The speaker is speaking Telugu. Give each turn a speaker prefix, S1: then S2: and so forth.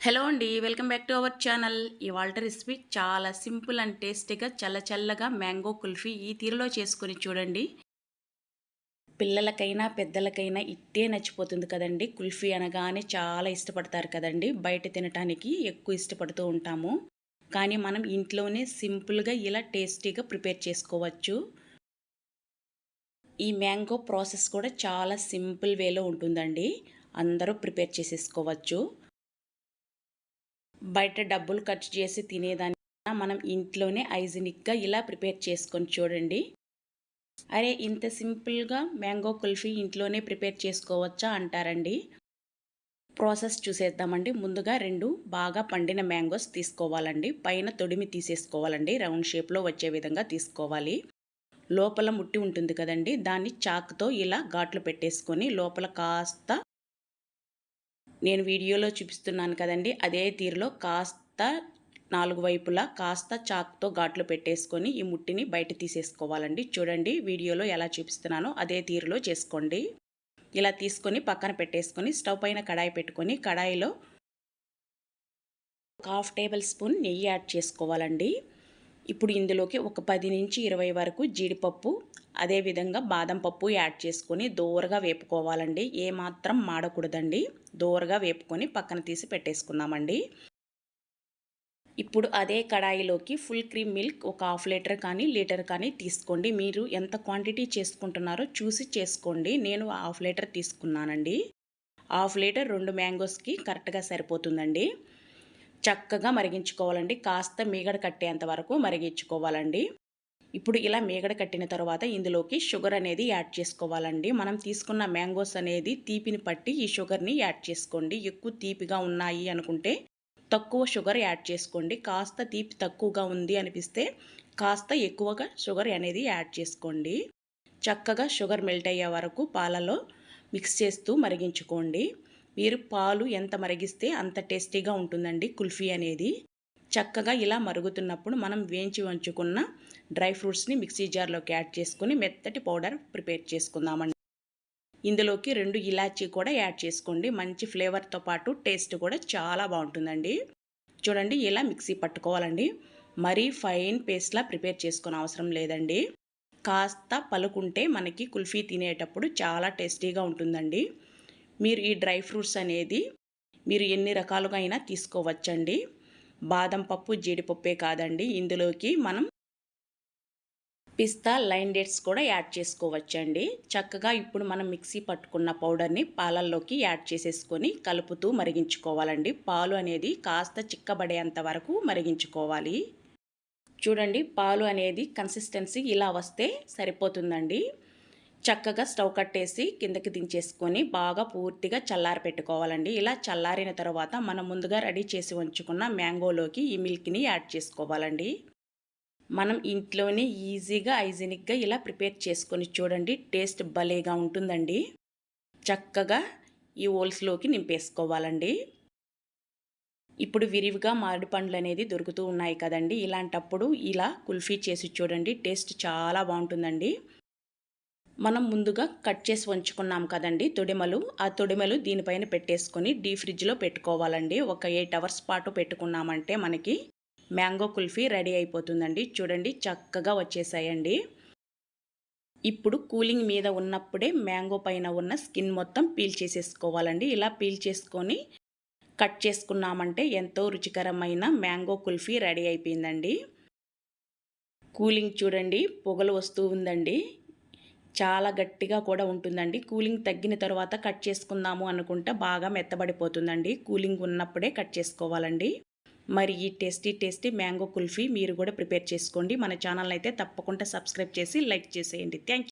S1: హలో అండి welcome back to our channel. ఇవాళ రెసిపీ చాలా సింపుల్ అండ్ టేస్టీగా చల్ల చల్లగా మ్యాంగో కుల్ఫీ ఈ తీరులో చేసుకొని చూడండి. పిల్లలకైనా పెద్దలకైనా ఇట్టే నచ్చిపోతుంది కదండి. కుల్ఫీ అనగానే చాలా ఇష్టపడతారు కదండి. బయట తినటానికి ఎక్కువ ఇష్టపడుతూ ఉంటాము. కానీ మనం ఇంట్లోనే సింపుల్గా ఇలా టేస్టీగా ప్రిపేర్ చేసుకోవచ్చు. ఈ మ్యాంగో ప్రాసెస్ కూడా చాలా సింపుల్ వేలో ఉంటుందండి. అందరూ ప్రిపేర్ చేసేసుకోవచ్చు. బయట డబ్బులు ఖర్చు చేసి తినేదాన్ని మనం ఇంట్లోనే హైజీనిక్గా ఇలా ప్రిపేర్ చేసుకొని చూడండి. అరే ఇంత సింపుల్గా మ్యాంగో కుల్ఫీ ఇంట్లోనే ప్రిపేర్ చేసుకోవచ్చా అంటారండి. ప్రాసెస్ చూసేద్దామండి. ముందుగా రెండు బాగా పండిన మ్యాంగోస్ తీసుకోవాలండి. పైన తొడిమి తీసేసుకోవాలండి. రౌండ్ షేప్లో వచ్చే విధంగా తీసుకోవాలి. లోపల ముట్టి ఉంటుంది కదండి. దాన్ని చాక్తో ఇలా ఘాట్లు పెట్టేసుకొని లోపల కాస్త నేను వీడియోలో చూపిస్తున్నాను కదండి. అదే తీరులో కాస్త నాలుగు వైపులా కాస్త చాక్తో ఘాట్లు పెట్టేసుకొని ఈ ముట్టిని బయట తీసేసుకోవాలండి. చూడండి వీడియోలో ఎలా చూపిస్తున్నానో అదే తీరులో చేసుకోండి. ఇలా తీసుకొని పక్కన పెట్టేసుకొని స్టవ్ పైన కడాయి పెట్టుకొని కడాయిలో ఒక హాఫ్ టేబుల్ స్పూన్ నెయ్యి యాడ్ చేసుకోవాలండి. ఇప్పుడు ఇందులోకి ఒక పది నుంచి ఇరవై వరకు జీడిపప్పు అదేవిధంగా బాదం పప్పు యాడ్ చేసుకొని దోరగా వేపుకోవాలండి. ఏమాత్రం మాడకూడదండి. దోరగా వేపుకొని పక్కన తీసి పెట్టేసుకుందామండి. ఇప్పుడు అదే కడాయిలోకి ఫుల్ క్రీమ్ మిల్క్ ఒక హాఫ్ లీటర్ కానీ లీటర్ కానీ తీసుకోండి. మీరు ఎంత క్వాంటిటీ చేసుకుంటున్నారో చూసి చేసుకోండి. నేను హాఫ్ లీటర్ తీసుకున్నానండి. హాఫ్ లీటర్ రెండు మ్యాంగోస్కి కరెక్ట్గా సరిపోతుందండి. చక్కగా మరిగించుకోవాలండి. కాస్త మీగడ కట్టేంత వరకు మరిగించుకోవాలండి. ఇప్పుడు ఇలా మీగడ కట్టిన తర్వాత ఇందులోకి షుగర్ అనేది యాడ్ చేసుకోవాలండి. మనం తీసుకున్న మ్యాంగోస్ అనేది తీపిని పట్టి ఈ షుగర్ని యాడ్ చేసుకోండి. ఎక్కువ తీపిగా ఉన్నాయి అనుకుంటే తక్కువ షుగర్ యాడ్ చేసుకోండి. కాస్త తీపి తక్కువగా ఉంది అనిపిస్తే కాస్త ఎక్కువగా షుగర్ అనేది యాడ్ చేసుకోండి. చక్కగా షుగర్ మెల్ట్ అయ్యే వరకు పాలలో మిక్స్ చేస్తూ మరిగించుకోండి. మీరు పాలు ఎంత మరిగిస్తే అంత టేస్టీగా ఉంటుందండి కుల్ఫీ అనేది. చక్కగా ఇలా మరుగుతున్నప్పుడు మనం వేయించి వంచుకున్న డ్రై ఫ్రూట్స్ని మిక్సీ జార్లోకి యాడ్ చేసుకుని మెత్తటి పౌడర్ ప్రిపేర్ చేసుకుందామండి. ఇందులోకి రెండు ఇలాచీ కూడా యాడ్ చేసుకోండి. మంచి ఫ్లేవర్తో పాటు టేస్ట్ కూడా చాలా బాగుంటుందండి. చూడండి ఇలా మిక్సీ పట్టుకోవాలండి. మరీ ఫైన్ పేస్ట్లా ప్రిపేర్ చేసుకునే అవసరం లేదండి. కాస్త పలుకుంటే మనకి కుల్ఫీ తినేటప్పుడు చాలా టేస్టీగా ఉంటుందండి. మీరు ఈ డ్రై ఫ్రూట్స్ అనేది మీరు ఎన్ని రకాలుగా అయినా తీసుకోవచ్చండి. బాదం పప్పు జీడిపప్పే కాదండి. ఇందులోకి మనం పిస్తా లైన్ డేట్స్ కూడా యాడ్ చేసుకోవచ్చండి. చక్కగా ఇప్పుడు మనం మిక్సీ పట్టుకున్న పౌడర్ని పాలల్లోకి యాడ్ చేసేసుకొని కలుపుతూ మరిగించుకోవాలండి. పాలు అనేది కాస్త చిక్కబడేంత వరకు మరిగించుకోవాలి. చూడండి పాలు అనేది కన్సిస్టెన్సీ ఇలా వస్తే సరిపోతుందండి. చక్కగా స్టవ్ కట్టేసి కిందకి దించేసుకొని బాగా పూర్తిగా చల్లారి పెట్టుకోవాలండి. ఇలా చల్లారిన తర్వాత మనం ముందుగా రెడీ చేసి ఉంచుకున్న మ్యాంగోలోకి ఈ మిల్క్ని యాడ్ చేసుకోవాలండి. మనం ఇంట్లోనే ఈజీగా హైజీనిక్గా ఇలా ప్రిపేర్ చేసుకొని చూడండి. టేస్ట్ భలేగా ఉంటుందండి. చక్కగా ఈ ఓల్స్లోకి నింపేసుకోవాలండి. ఇప్పుడు విరివిగా మామిడి పండ్లు అనేది దొరుకుతూ ఉన్నాయి కదండి. ఇలాంటప్పుడు ఇలా కుల్ఫీ చేసి చూడండి. టేస్ట్ చాలా బాగుంటుందండి. మనం ముందుగా కట్ చేసి ఉంచుకున్నాం కదండి తొడిమలు. ఆ తొడిమలు దీనిపైన పెట్టేసుకొని డీ ఫ్రిడ్జ్లో పెట్టుకోవాలండి. ఒక ఎయిట్ అవర్స్ పాటు పెట్టుకున్నామంటే మనకి మ్యాంగో కుల్ఫీ రెడీ అయిపోతుందండి. చూడండి చక్కగా వచ్చేసాయండి. ఇప్పుడు కూలింగ్ మీద ఉన్నప్పుడే మ్యాంగో పైన ఉన్న స్కిన్ మొత్తం పీల్ చేసేసుకోవాలండి. ఇలా పీల్ చేసుకొని కట్ చేసుకున్నామంటే ఎంతో రుచికరమైన మ్యాంగో కుల్ఫీ రెడీ అయిపోయిందండి. కూలింగ్ చూడండి పొగలు వస్తూ ఉందండి. చాలా గట్టిగా కూడా ఉంటుందండి. కూలింగ్ తగ్గిన తర్వాత కట్ చేసుకుందాము అనుకుంటే బాగా మెత్తబడిపోతుందండి. కూలింగ్ ఉన్నప్పుడే కట్ చేసుకోవాలండి. మరి ఈ టేస్టీ టేస్టీ మ్యాంగో కుల్ఫీ మీరు కూడా ప్రిపేర్ చేసుకోండి. మన ఛానల్ అయితే తప్పకుండా సబ్స్క్రైబ్ చేసి లైక్ చేసేయండి. థ్యాంక్